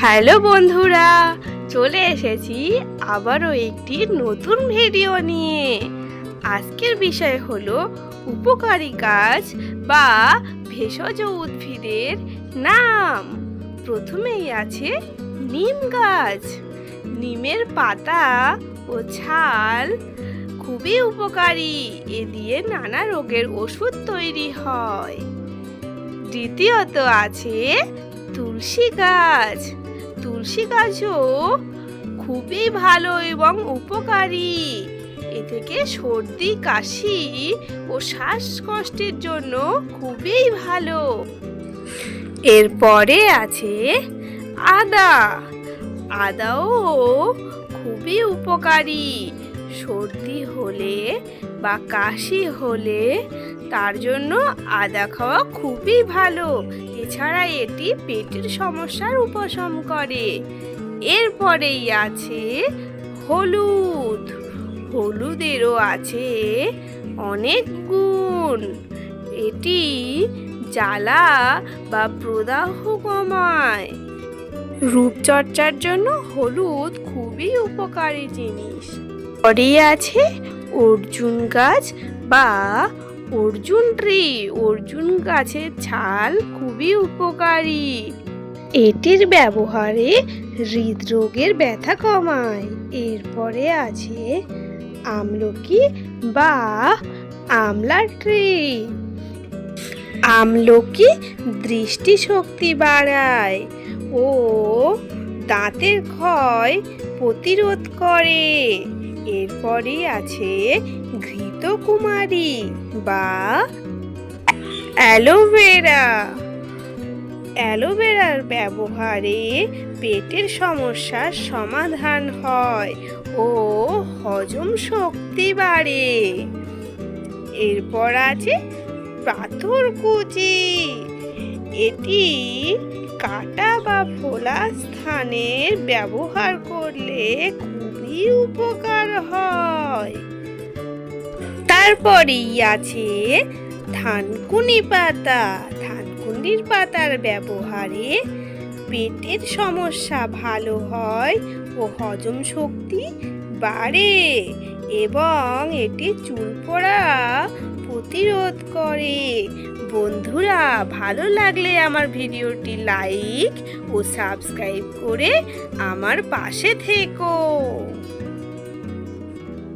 Hello বন্ধুরা, চলে এসেছি আবারও একটি নতুন ভিডিও নিয়ে। আজকের বিষয় হলো উপকারী গাছ বা ভেষজ উদ্ভিদের নাম। প্রথমেই আছে নিম গাছ। নিমের পাতা ও ছাল খুবই উপকারী, এ দিয়ে নানা রোগের ওষুধ তৈরি হয়। দ্বিতীয়ত আছে তুলসী গাছ। তুলসী গাছও খুবই ভালো এবং উপকারী। এ থেকে সর্দি, কাশি ও শ্বাসকষ্টের জন্য খুবই ভালো। এরপরে আছে আদা। আদাও খুবই উপকারী। সর্দি হলে বা কাশি হলে তার জন্য আদা খাওয়া খুবই ভালো। এছাড়া এটি পেটের সমস্যার উপশম করে। এরপরেই আছে হলুদ। হলুদেরও আছে অনেক গুণ। এটি জ্বালা বা প্রদাহ কমায়। রূপচর্চার জন্য হলুদ খুবই উপকারী জিনিস। পরেই আছে অর্জুন গাছ বা অর্জুন ট্রি অর্জুন গাছের ছাল খুবই উপকারী। এটির ব্যবহারে হৃদরোগের ব্যথা কমায়। এরপরে আছে আমলকি বা আমলার ট্রি। আমলকি দৃষ্টিশক্তি বাড়ায় ও দাঁতের ক্ষয় প্রতিরোধ করে। এরপরে আছে ঘৃতকুমারী বা অ্যালোভেরা। অ্যালোভেরার ব্যবহারে পেটের সমস্যার সমাধান হয় ও হজম শক্তি বাড়ে। এরপর আছে পাথরকুচি। এটি কাটা বা ফোলা স্থানে ব্যবহার করলে খুবই উপকার হয়। তারপরেই আছে থানকুনি পাতা। থানকুনির পাতার ব্যবহারে পেটের সমস্যা ভালো হয় ও হজম শক্তি বাড়ে এবং এটি চুল পড়া প্রতিরোধ করে। বন্ধুরা ভালো লাগলে আমার ভিডিওটি লাইক ও সাবস্ক্রাইব করে আমার পাশে থেকো।